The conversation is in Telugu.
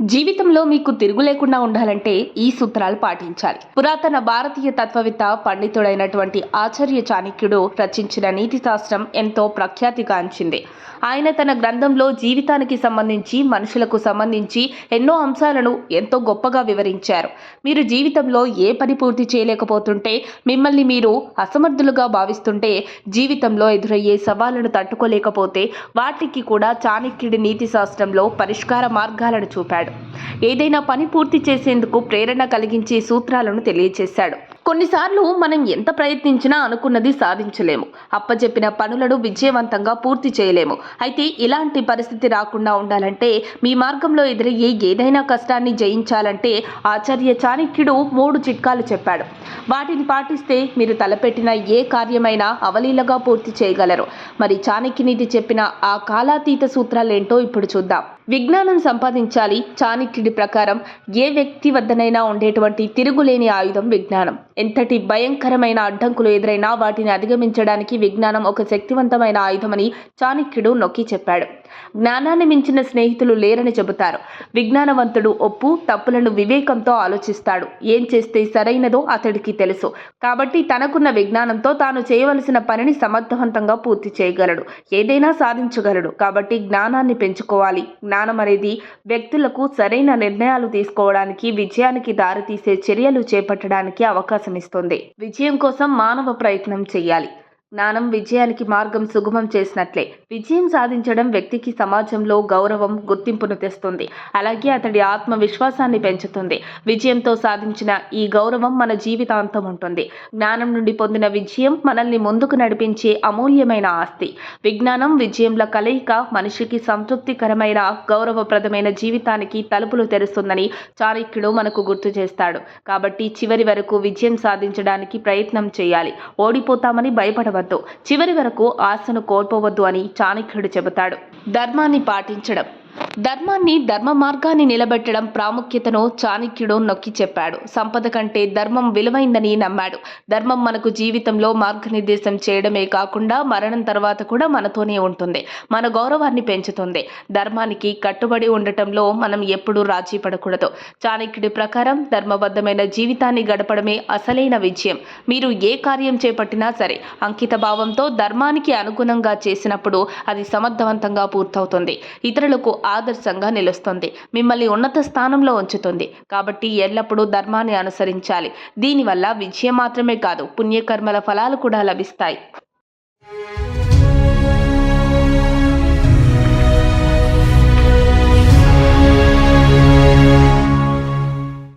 జీవితంలో మీకు తిరుగు లేకుండా ఉండాలంటే ఈ సూత్రాలు పాటించాలి. పురాతన భారతీయ తత్వవేత్త పండితుడైనటువంటి ఆచార్య చాణక్యుడు రచించిన నీతి శాస్త్రం ఎంతో ప్రఖ్యాతిగాంచింది ఆయన తన గ్రంథంలో జీవితానికి సంబంధించి మనుషులకు సంబంధించి ఎన్నో అంశాలను ఎంతో గొప్పగా వివరించారు. మీరు జీవితంలో ఏ పని పూర్తి చేయలేకపోతుంటే మిమ్మల్ని మీరు అసమర్థులుగా భావిస్తుంటే జీవితంలో ఎదురయ్యే సవాళ్ళను తట్టుకోలేకపోతే వాటికి కూడా చాణక్యుడి నీతి శాస్త్రంలో పరిష్కార మార్గాలను చూపాడు. ఏదైనా పని పూర్తి చేసేందుకు ప్రేరణ కలిగించే సూత్రాలను తెలియజేశాడు. కొన్నిసార్లు మనం ఎంత ప్రయత్నించినా అనుకున్నది సాధించలేము. అప్పచెప్పిన పనులను విజయవంతంగా పూర్తి చేయలేము. అయితే ఇలాంటి పరిస్థితి రాకుండా ఉండాలంటే మీ మార్గంలో ఎదురయ్యే ఏదైనా కష్టాన్ని జయించాలంటే ఆచార్య చాణక్యుడు మూడు చిట్కాలు చెప్పాడు. వాటిని పాటిస్తే మీరు తలపెట్టిన ఏ కార్యమైనా అవలీలగా పూర్తి చేయగలరు. మరి చాణక్యునిది చెప్పిన ఆ కాలాతీత సూత్రాలేంటో ఇప్పుడు చూద్దాం. విజ్ఞానం సంపాదించాలి చాణక్యుడి ప్రకారం ఏ వ్యక్తి వద్దనైనా ఉండేటువంటి తిరుగులేని ఆయుధం విజ్ఞానం. ఎంతటి భయంకరమైన అడ్డంకులు ఎదురైనా వాటిని అధిగమించడానికి విజ్ఞానం ఒక శక్తివంతమైన ఆయుధమని చాణక్యుడు నొక్కి చెప్పాడు. జ్ఞానాన్ని మించిన స్నేహితులు లేరని చెబుతారు. విజ్ఞానవంతుడు ఒప్పు తప్పులను వివేకంతో ఆలోచిస్తాడు. ఏం చేస్తే సరైనదో అతడికి తెలుసు. కాబట్టి తనకున్న విజ్ఞానంతో తాను చేయవలసిన పనిని సమర్థవంతంగా పూర్తి చేయగలడు. ఏదైనా సాధించగలడు. కాబట్టి జ్ఞానాన్ని పెంచుకోవాలి. జ్ఞానం అనేది వ్యక్తులకు సరైన నిర్ణయాలు తీసుకోవడానికి విజయానికి దారితీసే చర్యలు చేపట్టడానికి అవకాశం ఇస్తుంది. విజయం కోసం మానవ ప్రయత్నం చేయాలి. జ్ఞానం విజయానికి మార్గం సుగమం చేసినట్లే. విజయం సాధించడం వ్యక్తికి సమాజంలో గౌరవం గుర్తింపును తెస్తుంది. అలాగే అతడి ఆత్మవిశ్వాసాన్ని పెంచుతుంది. విజయంతో సాధించిన ఈ గౌరవం మన జీవితాంతం ఉంటుంది. జ్ఞానం నుండి పొందిన విజయం మనల్ని ముందుకు నడిపించే అమూల్యమైన ఆస్తి. విజ్ఞానం విజయంల కలయిక మనిషికి సంతృప్తికరమైన గౌరవప్రదమైన జీవితానికి తలుపులు తెరుస్తుందని చాణక్యుడు మనకు గుర్తు చేస్తాడు. కాబట్టి చివరి వరకు విజయం సాధించడానికి ప్రయత్నం చేయాలి. ఓడిపోతామని భయపడవద్దు చివరి వరకు ఆశను కోల్పోవద్దు అని చాణక్యుడు చెబుతాడు. ధర్మాన్ని పాటించడం. ధర్మాన్ని ధర్మ మార్గాన్ని నిలబెట్టడం ప్రాముఖ్యతను చాణక్యుడు నొక్కి చెప్పాడు. సంపద కంటే ధర్మం విలువైందని నమ్మాడు. ధర్మం మనకు జీవితంలో మార్గనిర్దేశం చేయడమే కాకుండా మరణం తర్వాత కూడా మనతోనే ఉంటుంది. మన గౌరవాన్ని పెంచుతుంది. ధర్మానికి కట్టుబడి ఉండటంలో మనం ఎప్పుడూ రాజీ పడకూడదు. చాణక్యుడి ప్రకారం ధర్మబద్ధమైన జీవితాన్ని గడపడమే అసలైన విజయం. మీరు ఏ కార్యం చేపట్టినా సరే అంకిత భావంతో ధర్మానికి అనుగుణంగా చేసినప్పుడు అది సమర్థవంతంగా పూర్తవుతుంది. ఇతరులకు ఆదర్శంగా నిలుస్తుంది. మిమ్మల్ని ఉన్నత స్థానంలో ఉంచుతుంది. కాబట్టి ఎల్లప్పుడూ ధర్మాన్ని అనుసరించాలి. దీనివల్ల విజయం మాత్రమే కాదు పుణ్యకర్మల ఫలాలు కూడా లభిస్తాయి.